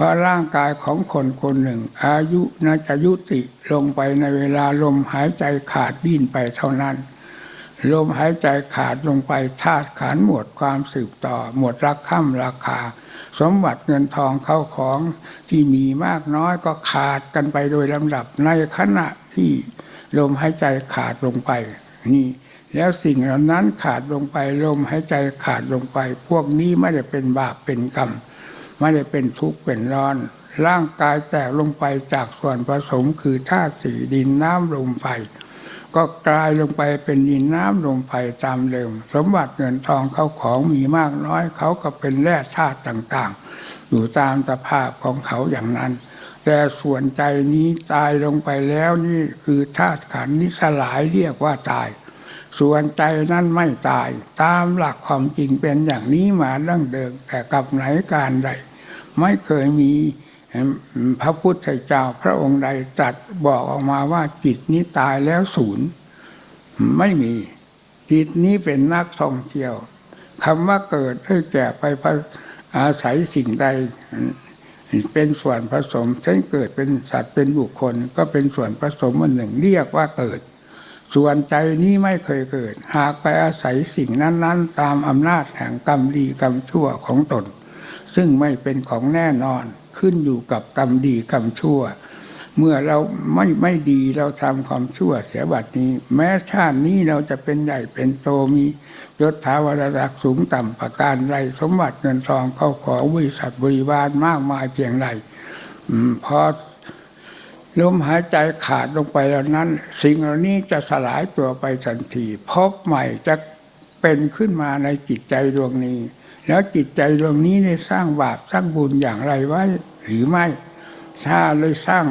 เพราะร่างกายของคนคนหนึ่ง อายุน่าจะยุติลงไปในเวลาลมหายใจขาดดิ้นไปเท่านั้น ลมหายใจขาดลงไปธาตุขันหมดความสืบต่อ หมดรักข้ามราคา สมบัติเงินทองเข้าของที่มีมากน้อยก็ขาดกันไปโดยลำดับในขณะที่ลมหายใจขาดลงไปนี่แล้วสิ่งเหล่านั้นขาดลงไปลมหายใจขาดลงไป พวกนี้ไม่ได้เป็นบาปเป็นกรรม ไม่ได้เป็นทุกข์เป็นร้อน ร่างกายแตกลงไปจากส่วนผสมคือธาตุสี่ดินน้ำลมไฟ ก็กลายลงไปเป็นดินน้ำลมไฟตามเดิม สมบัติเงินทองเขาของมีมากน้อยเขาก็เป็นแร่ธาตุต่างๆ อยู่ตามสภาพของเขาอย่างนั้น แต่ส่วนใจนี้ตายลงไปแล้วนี่คือธาตุขันนี้สลายเรียกว่าตายส่วนใจนั้นไม่ตาย ตามหลักความจริงเป็นอย่างนี้มาดั้งเดิมแต่กับไหนการใด ไม่เคยมีพระพุทธเจ้าพระองค์ใดตรัสบอกออกมาว่าจิตนี้ตายแล้วศูนย์ไม่มีจิตนี้เป็นนักท่องเที่ยวคำว่าเกิดให้แก่ไปอาศัยสิ่งใด เป็นส่วนผสมเช่นเกิดเป็นสัตว์เป็นบุคคล ก็เป็นส่วนผสมอันหนึ่งเรียกว่าเกิด ส่วนใจนี้ไม่เคยเกิด หากไปอาศัยสิ่งนั้น ๆ ตามอำนาจแห่งกรรมดีกรรมชั่วของตน ซึ่งไม่เป็นของแน่นอนขึ้นอยู่กับกรรมดีกรรมชั่ว เมื่อเราไม่ไม่ดีเราทำความชั่วเสียบัดนี้ แม้ชาตินี้เราจะเป็นใหญ่เป็นโตมียศถาวรดักสูงต่ำประการไรสมบัติเงินทองเข้าของบริษัทบริวารมากมายเพียงไรพอลมหายใจขาดลงไปแล้วนั้น สิ่งเหล่านี้จะสลายตัวไปทันทีพบใหม่จะเป็นขึ้นมาในจิตใจดวงนี้ แล้วจิตใจดวงนี้ได้สร้างบาปสร้างบุญอย่างไรไว้หรือไม่ถ้าเลยสร้าง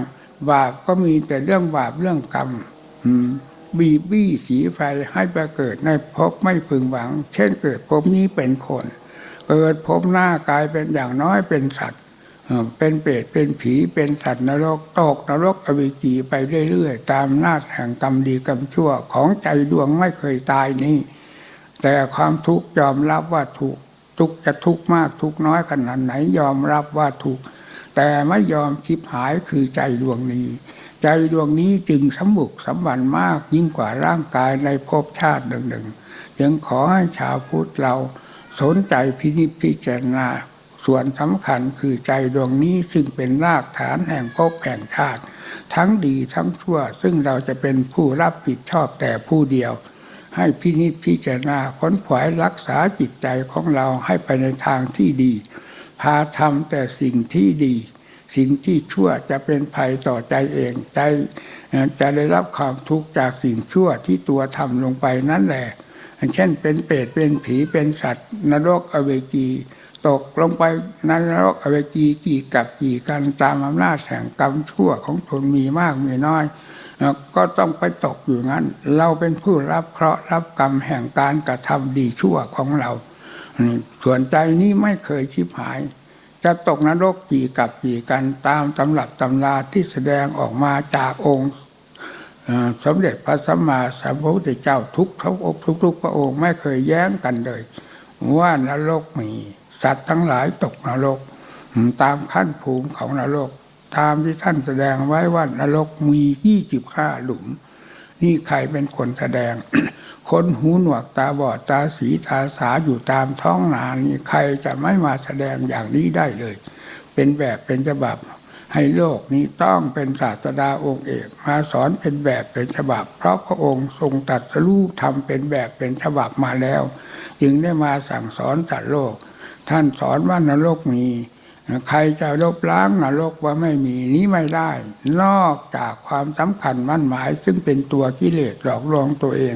บาปก็มีแต่เรื่องบาปเรื่องกรรมบีบี้สีไฟให้ไปเกิดในภพไม่พึงหวัง เช่นเกิดภพนี้เป็นคน เกิดภพหน้ากายเป็นอย่างน้อยเป็นสัตว์เป็นเปรตเป็นผีเป็นสัตว์นรกตกนรกอวิจีไปเรื่อยๆ ตามนาจแห่งกรรมดีกรรมชั่วของใจดวงไม่เคยตายนี้แต่ความทุกข์ยอมรับว่าถูก ทุกจะทุกมากทุกน้อยขนาดไหนยอมรับว่าถูกแต่ไม่ยอมชิบหายคือใจดวงนี้ ใจดวงนี้จึงสมบุกสมบันมากยิ่งกว่าร่างกายในภพชาติหนึ่งๆยังขอให้ชาวพุทธเราสนใจพินิจพิจารณาส่วนสำคัญคือใจดวงนี้ซึ่งเป็นรากฐานแห่งภพแห่งชาติ ทั้งดีทั้งชั่ว ซึ่งเราจะเป็นผู้รับผิดชอบแต่ผู้เดียว ให้พินิจพิจารณาค้นขวายรักษาจิตใจของเราให้ไปในทางที่ดี พาทำแต่สิ่งที่ดี สิ่งที่ชั่วจะเป็นภัยต่อใจเองใจจะได้รับความทุกข์จากสิ่งชั่วที่ตัวทำลงไปนั่นแหละเช่นเป็นเปรตเป็นผีเป็นสัตว์ นรกอเวจีตกลงไปนรกอเวจีกี่กับกี่กันตามอำนาจแห่งกรรมชั่วของตนมีมากมีน้อย ก็ต้องไปตกอยู่งั้น เราเป็นผู้รับเคราะห์รับกรรมแห่งการกระทำดีชั่วของเรา ส่วนใจนี้ไม่เคยชิบหาย จะตกนรกกี่กับกี่กันตามตำรับตำราที่แสดงออกมาจากองค์สมเด็จพระสัมมาสัมพุทธเจ้าทุกทุกอกทุกทุกพระองค์ไม่เคยแย้งกันเลย ว่านรกมี สัตว์ทั้งหลายตกนรก ตามขั้นภูมิของนรก ตามที่ท่านแสดงไว้ว่านรกมียี่สิบห้าหลุม นี่ใครเป็นคนแสดง คนหูหนวกตาบอดตาสีตาสาอยู่ตามท้องนานี่ใครจะไม่มาแสดงอย่างนี้ได้เลย เป็นแบบเป็นฉบับ ให้โลกนี้ต้องเป็นศาสดาองค์เอกมาสอนเป็นแบบเป็นฉบับ เพราะพระองค์ทรงตัดสู้ทำเป็นแบบเป็นฉบับมาแล้ว จึงได้มาสั่งสอนตัดโลก ท่านสอนว่านรกมี ใครจะลบล้างนรกว่าไม่มีนี้ไม่ได้ นอกจากความสำคัญมั่นหมาย ซึ่งเป็นตัวกิเลสหลอกลวงตัวเอง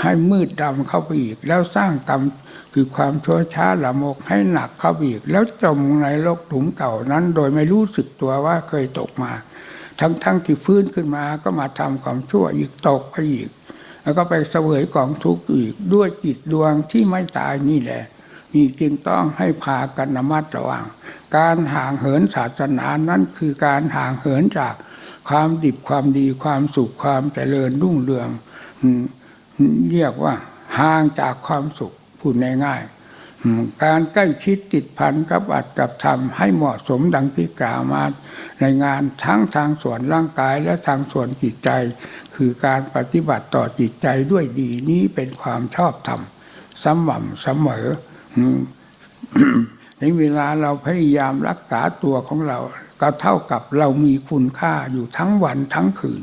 ให้มืดดำเข้าไปอีก แล้วสร้างกรรมคือความชั่วช้าละโมกให้หนักเข้าไปอีก แล้วจมในโลกถุมเก่านั้น โดยไม่รู้สึกตัวว่าเคยตกมา ทั้งๆทที่ฟื้นขึ้นมาก็มาทำความชั่วอีกตกไปอีก แล้วก็ไปเสวยกองทุกข์อีกด้วยจิตดวงที่ไม่ตายนี่แหละ นี่จึงต้องให้พากันระมัดระวัง การห่างเหินศาสนานั้นคือการห่างเหินจากความดิบความดีความสุขความเจริญรุ่งเรืองเรียกว่าห่างจากความสุขพูดง่ายๆการใกล้ชิดติดพันกับอัตกับธรรมให้เหมาะสมดังที่กล่าวมาในงานทั้งทางส่วนร่างกายและทางส่วนจิตใจ คือการปฏิบัติต่อจิตใจด้วยดีนี้เป็นความชอบธรรมสม่ำเสมอ ในเวลาเราพยายามรักษาตัวของเรา ก็เท่ากับเรามีคุณค่าอยู่ทั้งวันทั้งคืน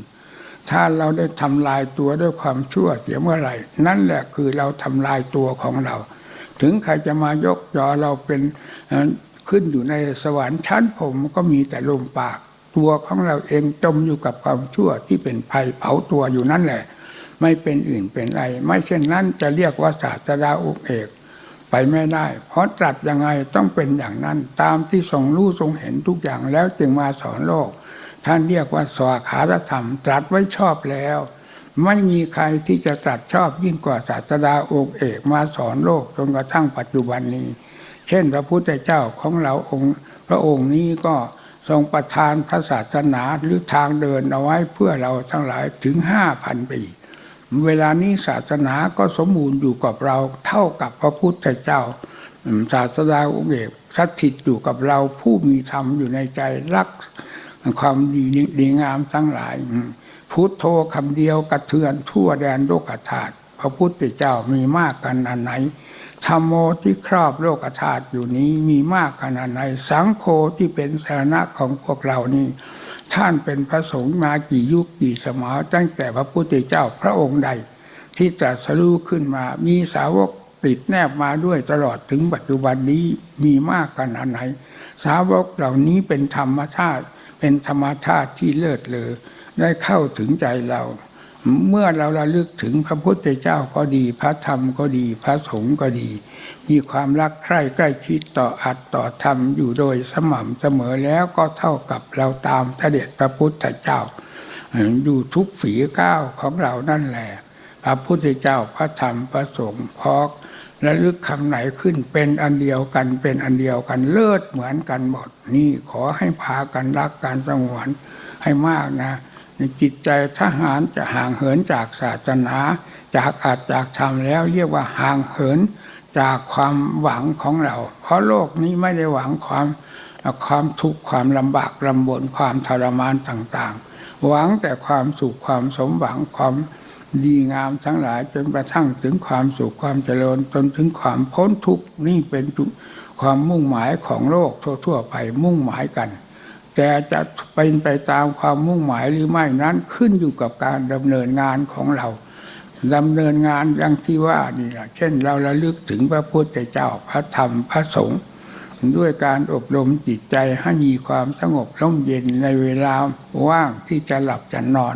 ถ้าเราได้ทำลายตัวด้วยความชั่วเสียเมื่อไหร่ นั่นแหละคือเราทำลายตัวของเรา ถึงใครจะมายกยอเราเป็นขึ้นอยู่ในสวรรค์ชั้นผมก็มีแต่ลมปาก ตัวของเราเองจมอยู่กับความชั่วที่เป็นภัยเผาตัวอยู่นั่นแหละ ไม่เป็นอื่นเป็นอะไรไม่เช่นนั้นจะเรียกว่าศาสดาองค์เอก ไปไม่ได้ เพราะตรัสยังไงต้องเป็นอย่างนั้น ตามที่ทรงรู้ทรงเห็นทุกอย่างแล้วจึงมาสอนโลก ท่านเรียกว่าสวาขาธรรม ตรัสไว้ชอบแล้ว ไม่มีใครที่จะตรัสชอบยิ่งกว่าศาสดาองค์เอกมาสอนโลกจนกระทั่งปัจจุบันนี้ เช่น พระพุทธเจ้าของเราองค์ พระองค์นี้ก็ทรงประทานพระศาสนาหรือทางเดินเอาไว้เพื่อเราทั้งหลายถึงห้าพันปี เวลานี้ศาสนาก็สมบูรณ์อยู่กับเราเท่ากับพระพุทธเจ้า ศาสดาองค์เอกสถิตอยู่กับเราผู้มีธรรมอยู่ในใจรัก ความดีดีงามทั้งหลาย พุทโธคำเดียวกระเทือนทั่วแดนโลกธาตุพระพุทธเจ้ามีมากกันอันไหนธรรมโมที่ครอบโลกธาตุอยู่นี้มีมากขนาดไหนสังโฆที่เป็นสาระของพวกเรานี่ ท่านเป็นพระสงฆ์มากี่ยุคกี่สมัยตั้งแต่พระพุทธเจ้าพระองค์ใด ที่ตรัสรู้ขึ้นมามีสาวกติดแนบมาด้วยตลอดถึงปัจจุบันนี้มีมากขนาดไหน สาวกเหล่านี้เป็นธรรมชาติเป็นธรรมชาติที่เลิศเลอได้เข้าถึงใจเรา เมื่อเราระลึกถึงพระพุทธเจ้าก็ดี พระธรรมก็ดี พระสงฆ์ก็ดี มีความรักใคร่ใกล้ชิดต่ออัตต่อธรรมอยู่โดยสม่ำเสมอแล้วก็เท่ากับเราตามเสด็จพระพุทธเจ้า อยู่ทุกฝีก้าวของเรานั่นแหละพระพุทธเจ้าพระธรรมพระสงฆ์พอกและลึกคำไหนขึ้นเป็นอันเดียวกันเป็นอันเดียวกันเลิศเหมือนกันหมดนี่ขอให้พากันรักการสงวนให้มากนะ จิตใจทหารจะห่างเหินจากศาสนา จากอาจจากธรรมแล้วเรียกว่าห่างเหินจากความหวังของเรา เพราะโลกนี้ไม่ได้หวังความความทุกข์ความลำบากลำบนความทรมานต่างๆ หวังแต่ความสุขความสมหวังความดีงามทั้งหลายจนกระทั่งถึงความสุขความเจริญจนถึงความพ้นทุกข์นี่เป็นความมุ่งหมายของโลกทั่วๆไปมุ่งหมายกัน แต่จะเป็นไปตามความมุ่งหมายหรือไม่นั้นขึ้นอยู่กับการดำเนินงานของเราดำเนินงานอย่างที่ว่านี่แหละเช่นเราระลึกถึงพระพุทธเจ้าพระธรรมพระสงฆ์ด้วยการอบรมจิตใจให้มีความสงบร่มเย็นในเวลาว่างที่จะหลับจะนอน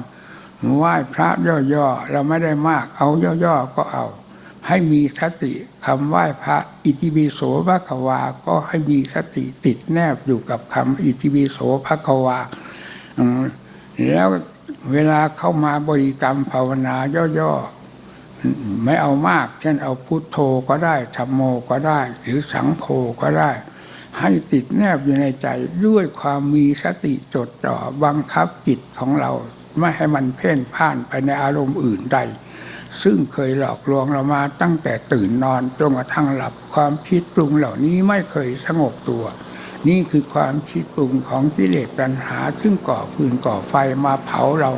ไหว้พระย่อๆเราไม่ได้มากเอาย่อๆก็เอา ให้มีสติคำไหว้พระอิติปิโสภควา ก็ให้มีสติติดแนบอยู่กับคำอิติปิโสภควาแล้วเวลาเข้ามาบริกรรมภาวนาย่อๆไม่เอามาก เช่นเอาพุทโธก็ได้ธรรมโมก็ได้ หรือสังโฆก็ได้ ให้ติดแนบอยู่ในใจด้วยความมีสติจดจ่อบังคับจิตของเรา ไม่ให้มันเพ่นพ่านไปในอารมณ์อื่นใด ซึ่งเคยหลอกลวงเรามาตั้งแต่ตื่นนอนจนกระทั่งหลับความคิดปรุงเหล่านี้ไม่เคยสงบตัว นี่คือความคิดปรุงของกิเลสตัณหา ซึ่งก่อฟืนก่อไฟมาเผาเรา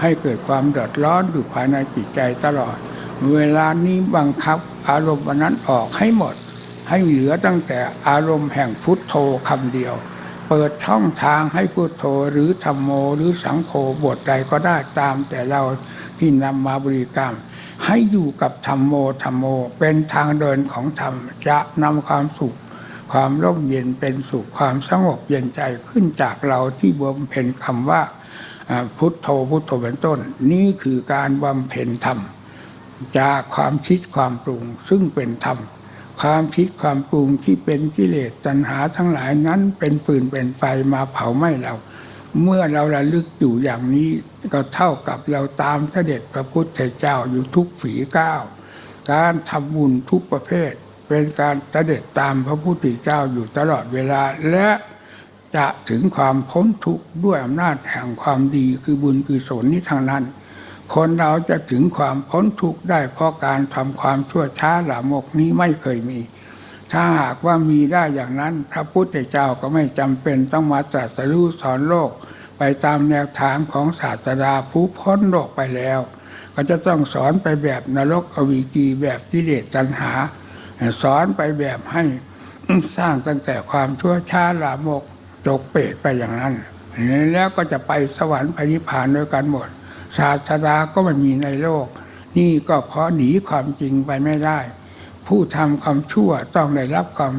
ให้เกิดความเดือดร้อนอยู่ภายในจิตใจตลอด เวลานี้บังคับอารมณ์นั้นออกให้หมด ให้เหลือตั้งแต่อารมณ์แห่งพุทโธคำเดียวเปิดช่องทางให้พุทโธหรือธรรมโมหรือสังโฆบทใดก็ได้ตามแต่เราที่นำมาบริกรรม ให้อยู่กับธรรมโมธรรมโม เป็นทางเดินของธรรมจะนำความสุข ความร่มเย็นเป็นสุขความสงบเย็นใจขึ้นจากเราที่บำเพ็ญคำว่าพุทโธพุทโธเป็นต้น นี่คือการบำเพ็ญธรรม จากความคิดความปรุงซึ่งเป็นธรรม ความคิดความปรุงที่เป็นกิเลสตัณหาทั้งหลายนั้นเป็นฟืนเป็นไฟมาเผาไหม้เรา เมื่อเราระลึกอยู่อย่างนี้ก็เท่ากับเราตามเสด็จพระพุทธเจ้าอยู่ทุกฝีก้าว การทำบุญทุกประเภท เป็นการเสด็จตามพระพุทธเจ้าอยู่ตลอดเวลาและจะถึงความพ้นทุกข์ด้วยอำนาจแห่งความดีคือบุญคือสนนี้ทางนั้น คนเราจะถึงความพ้นทุกข์ได้เพราะการทำความชั่วช้าหลามกนี้ไม่เคยมี ถ้าหากว่ามีได้อย่างนั้น พระพุทธเจ้าก็ไม่จำเป็นต้องมาตรัสรู้สอนโลก ไปตามแนวทางของศาสดาผู้พ้นโลกไปแล้ว ก็จะต้องสอนไปแบบนรกอวีจีแบบกิเลสตัณหา สอนไปแบบให้สร้างตั้งแต่ความชั่วช้าลามกจกเปรตไปอย่างนั้น แล้วก็จะไปสวรรค์ไปนิพพานด้วยกันหมด ศาสดาก็ไม่มีในโลก นี่ก็เพราะหนีความจริงไปไม่ได้ ผู้ทำความชั่วต้องได้รับความ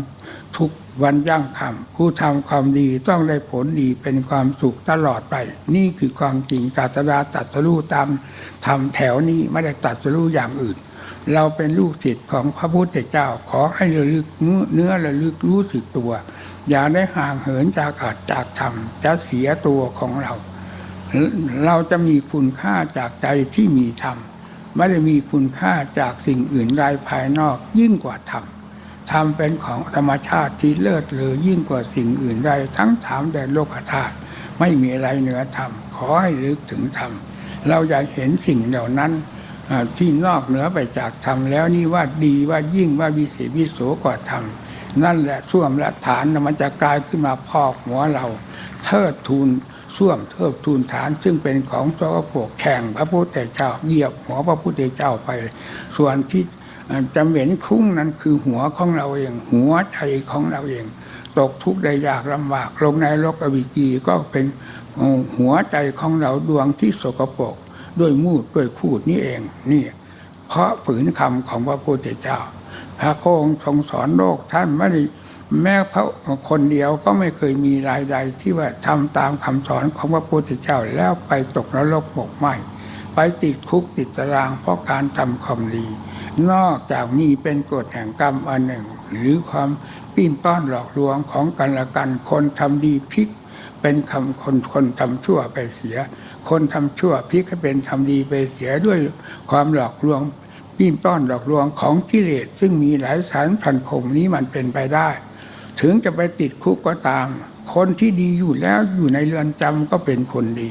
ทุกข์ วันยั่งคำผู้ทำความดีต้องได้ผลดีเป็นความสุขตลอดไป นี่คือความจริงศาสดาตรัสรู้ตามทำแถวนี้ไม่ได้ตรัสรู้อย่างอื่น เราเป็นลูกศิษย์ของพระพุทธเจ้าขอให้ระลึกเนื้อระลึกรู้สึกตัว อย่าได้ห่างเหินจากอาจจากธรรมจะเสียตัวของเรา เราจะมีคุณค่าจากใจที่มีธรรมไม่ได้มีคุณค่าจากสิ่งอื่นใดภายนอกยิ่งกว่าธรรม ธรรมเป็นของธรรมชาติที่เลิศเลอยิ่งกว่าสิ่งอื่นใดทั้งถามแดนโลกธาตุไม่มีอะไรเหนือธรรมขอให้ลึกถึงธรรมเราอยากเห็นสิ่งเหล่านั้นที่นอกเหนือไปจากธรรมแล้วนี่ว่าดีว่ายิ่งว่าวิเศษวิโสกว่าธรรมนั่นแหละส้วมและฐานมันจะกลายขึ้นมาพอกหัวเรา เทิดทูนส้วมเทิดทูนฐาน ซึ่งเป็นของสกปกแข่งพระพุทธเจ้าเหยียบหัวพระพุทธเจ้าไป ส่วนที่ จำเห็นคุ้งนั้นคือหัวของเราเอง หัวใจของเราเอง ตกทุกข์ได้ยากลำบากลงในโลกอวิจีก็เป็นหัวใจของเราดวงที่สกปรกด้วยมูดด้วยพูดนี่เองนี่ เพราะฝืนคำของพระพุทธเจ้า พระองค์ทรงสอนโลกท่านไม่ได้แม้พระคนเดียวก็ไม่เคยมีรายใดที่ว่าทำตามคำสอนของพระพุทธเจ้าแล้วไปตกนรกบกไหมไปติดคุกติดตารางเพราะการทำความดี นอกจากมีเป็นกฎแห่งกรรมอันหนึ่ง หรือความปิ้นป้อนหลอกลวงของกันและกันคนทำดีพลิก เป็นคำคนคนทำชั่วไปเสีย คนทำชั่วพลิกให้เป็นทำดีไปเสียด้วยความหลอกลวงปิ้นป้อนหลอกลวงของกิเลสซึ่งมีหลายสารพันคมนี้มันเป็นไปได้ ถึงจะไปติดคุกก็ตาม คนที่ดีอยู่แล้วอยู่ในเรือนจำก็เป็นคนดี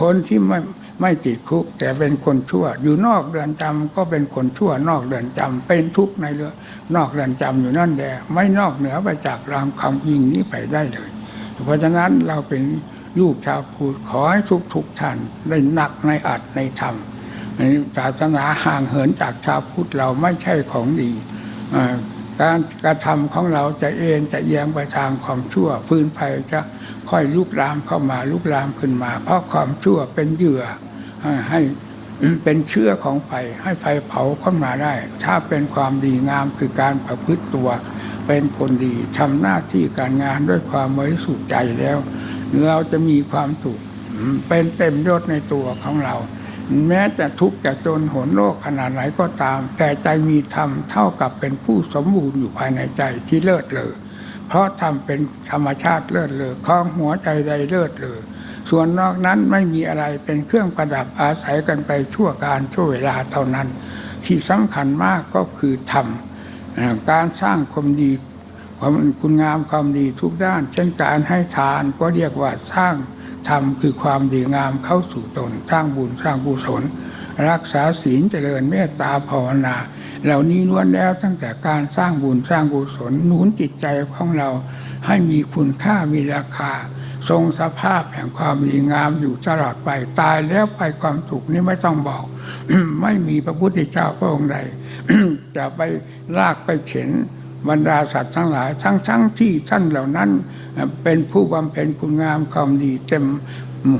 คนที่ไม่ ไม่ติดคุก แต่เป็นคนชั่ว อยู่นอกเรือนจำก็เป็นคนชั่วนอกเรือนจำเป็นทุกข์ในเรือนนอกเรือนจำอยู่นั่นแหละไม่นอกเหนือไปจากรามคำยิงนี้ไปได้เลย เพราะฉะนั้นเราเป็นลูกชาวพุทธขอให้ทุกทุกท่านได้หนักในอัดในธรรมศาสนาห่างเหินจากชาวพุทธเราไม่ใช่ของดีการกระทำของเราจะเอ็นจะเอียงไปทางความชั่ว ฟื้นไฟจะค่อยลุกลามเข้ามาลุกลามขึ้นมา เพราะความชั่วเป็นเหยื่อ ให้เป็นเชื้อของไฟให้ไฟเผาเข้ามาได้ ถ้าเป็นความดีงามคือการประพฤติตัว เป็นคนดีทำหน้าที่การงานด้วยความบริสุทธิ์ใจแล้ว เราจะมีความสุขเป็นเต็มยศในตัวของเรา แม้จะทุกข์จะจนหนโลกขนาดไหนก็ตาม แต่ใจมีธรรมเท่ากับเป็นผู้สมบูรณ์อยู่ภายในใจที่เลิศเลอเพราะธรรมเป็นธรรมชาติเลิศเลอคล้องหัวใจใดเลิศเลอ ส่วนนอกนั้นไม่มีอะไรเป็นเครื่องประดับอาศัยกันไปชั่วการชั่วเวลาเท่านั้น ที่สำคัญมากก็คือธรรมการสร้างความดีความคุณงามความดีทุกด้าน เช่นการให้ทานก็เรียกว่าสร้างธรรมคือความดีงามเข้าสู่ตนสร้างบุญสร้างกุศลรักษาศีลเจริญเมตตาภาวนา เหล่านี้ล้วนแล้วตั้งแต่การสร้างบุญสร้างกุศลหนุนจิตใจของเราให้มีคุณค่ามีราคา ทรงสภาพแห่งความดีงามอยู่ตลอดไปตายแล้วไปความสุขนี่ไม่ต้องบอก ไม่มีพระพุทธเจ้าพระองค์ใดจะไปลากไปเข็นบรรดาสัตว์ทั้งหลาย ทั้งทั้งที่ท่านเหล่านั้นเอ่อเป็นผู้บำเพ็ญคุณงามความดีเต็ม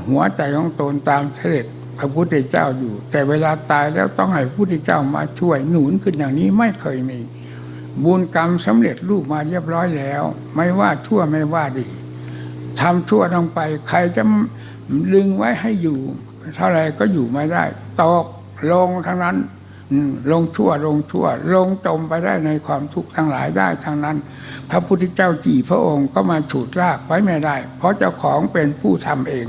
หัวใจของตนตามเสด็จพระพุทธเจ้าอยู่ แต่เวลาตายแล้วต้องให้พระพุทธเจ้ามาช่วยหนุนขึ้นอย่างนี้ไม่เคยมี บุญกรรมสำเร็จรูปมาเรียบร้อยแล้ว ไม่ว่าชั่วไม่ว่าดี ทำชั่วลงไป ใครจะดึงไว้ให้อยู่ เท่าไรก็อยู่ไม่ได้ ตกลงทั้งนั้นลงชั่วลงชั่ว ลงจมไปได้ในความทุกข์ทั้งหลายได้ทั้งนั้น พระพุทธเจ้าจีพระองค์ก็มาฉุดลากไว้ไม่ได้ เพราะเจ้าของเป็นผู้ทำเอง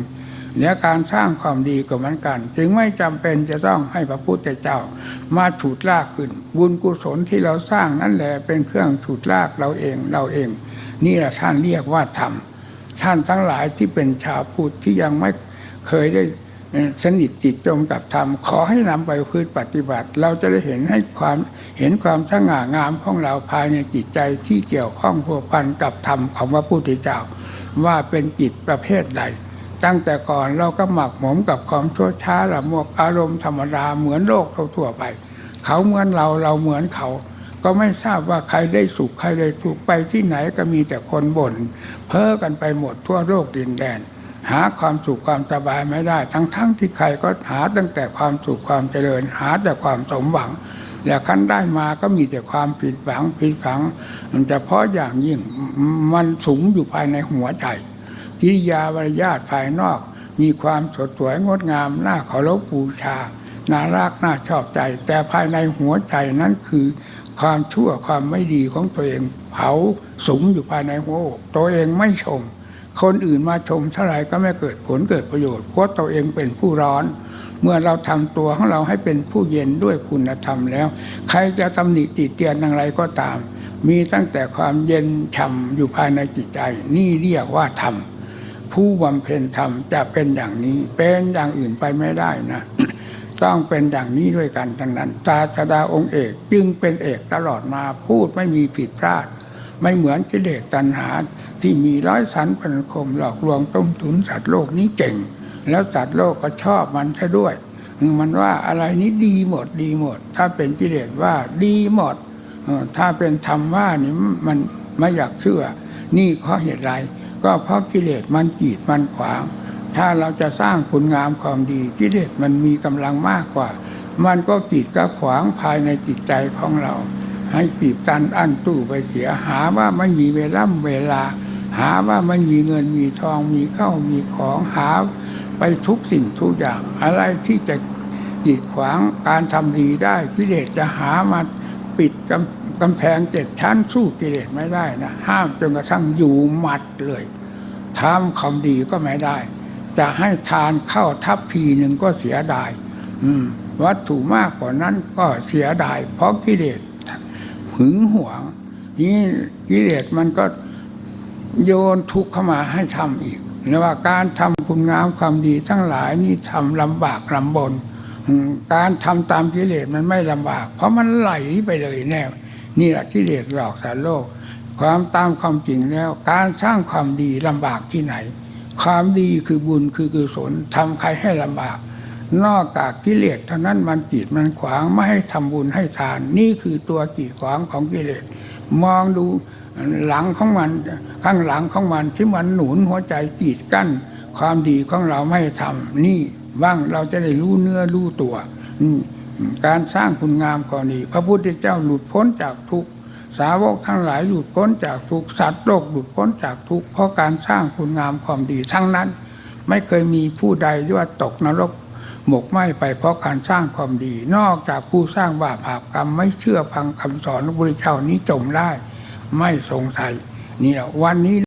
และการสร้างความดีก็เหมือนกัน จึงไม่จำเป็นจะต้องให้พระพุทธเจ้า มาฉุดลากขึ้น บุญกุศลที่เราสร้างนั่นแหละเป็นเครื่องฉุดลากเราเองเราเอง นี่แหละท่านเรียกว่าธรรม ท่านทั้งหลายที่เป็นชาวพุทธที่ยังไม่เคยได้สนิทจิตจมกับธรรม ขอให้นำไปพืชปฏิบัติ เราจะได้เห็นให้ความเห็นความสง่างามของเราภายในจิตใจที่เกี่ยวข้องพัวพันกับธรรมของพระพุทธเจ้า ว่าเป็นจิตประเภทใด ตั้งแต่ก่อนเราก็หมักหมมกับความชั่วช้าละมวกอารมณ์ธรรมดาเหมือนโลกทั่วไป เขาเหมือนเราเราเหมือนเขา ก็ไม่ทราบว่าใครได้สุขใครได้ทุกข์ไปที่ไหนก็มีแต่คนบ่นเพ้อกันไปหมดทั่วโลกดินแดน หาความสุขความสบายไม่ได้ ทั้งๆทที่ใครก็หาตั้งแต่ความสุขความเจริญ หาแต่ความสมหวังและคันได้มาก็มีแต่ความผิดหวังผิดหวัง มันจะเพราะอย่างยิ่งมันสูงอยู่ภายในหัวใจกิริยาวรยาทภายนอก มีความสดสวยงดงามน่าเคารพบูชาน่ารักน่าชอบใจ แต่ภายในหัวใจนั้นคือ ความชั่วความไม่ดีของตัวเองเผาสุมอยู่ภายในหัวอกตัวเองไม่ชม คนอื่นมาชมเท่าไรก็ไม่เกิดผลเกิดประโยชน์เพราะตัวเองเป็นผู้ร้อน เมื่อเราทำตัวของเราให้เป็นผู้เย็นด้วยคุณธรรมแล้ว ใครจะตำหนิติเตียนอย่างไรก็ตาม มีตั้งแต่ความเย็นฉ่ำอยู่ภายในจิตใจ นี่เรียกว่าธรรมผู้บำเพ็ญธรรมจะเป็นอย่างนี้เป็นอย่างอื่นไปไม่ได้นะ ต้องเป็นอย่างนี้ด้วยกันทั้งนั้นศาสดาองค์เอกจึงเป็นเอกตลอดมาพูดไม่มีผิดพลาด ไม่เหมือนกิเลสตัณหาที่มีร้อยสันพันคมหลอกลวงต้มตุนสัตว์โลกนี้เก่ง แล้วสัตว์โลกก็ชอบมันซะด้วย มันว่าอะไรนี้ดีหมดดีหมด ถ้าเป็นกิเลสว่าดีหมด ถ้าเป็นธรรมว่านี่มันไม่อยากเชื่อ นี่เพราะเหตุไร ก็เพราะกิเลสมันกีดมันขวาง ถ้าเราจะสร้างคุณงามความดีกิเลสมันมีกำลังมากกว่า มันก็กีดก็ขวางภายในจิตใจของเรา ให้ปีบตันอั้นตู้ไปเสียหาว่าไม่มีเวลาเวลา หาว่าไม่มีเงินมีทองมีเข้าวมีของหา ไปทุกสิ่งทุกอย่าง อะไรที่จะกีดขวางการทำดีได้กิเลสจะหามาปิดกำกำแพงเจ็ดชั้นสู้กิเลสไม่ได้นะห้ามจนกระทั่งอยู่หมัดเลยทำความดีก็ไม่ได้ จะให้ทานเข้าทัพพีหนึ่งก็เสียดาย อืม วัตถุมากกว่านั้นก็เสียดาย เพราะกิเลสหึงหวง นี่กิเลสมันก็โยนทุกข์เข้ามาให้ทำอีกนะว่าการทำคุณงามความดีทั้งหลายนี่ทำลำบากลำบน การทำตามกิเลสมันไม่ลำบาก เพราะมันไหลไปเลยแน่นี่แหละกิเลสหลอกสารโลก ความตามความจริงแล้ว การสร้างความดีลำบากที่ไหน ความดีคือบุญคือกุศลทำใครให้ลำบาก นอกจากกิเลสเท่านั้นมันกีดมันขวางไม่ให้ทำบุญให้ทาน นี่คือตัวกีดขวางของกิเลสมองดูหลังของมันข้างหลังของมันที่มันหนุนหัวใจกีดกั้น ความดีของเราไม่ให้ทำนี่ว่างเราจะได้รู้เนื้อรู้ตัวการสร้างคุณงามก่อนนี้พระพุทธเจ้าหลุดพ้นจากทุกข์ สาวกทั้งหลายหลุดพ้นจากทุกสัตว์โลกหลุดพ้นจากทุกเพราะการสร้างคุณงามความดีทั้งนั้น ไม่เคยมีผู้ใดที่ว่าตกนรกหมกไหมไปเพราะการสร้างความดี นอกจากผู้สร้างบาปบาปกรรมไม่เชื่อฟังคำสอนพระพุทธเจ้านี้จมได้ ไม่สงสัยนี่แหละวันนี้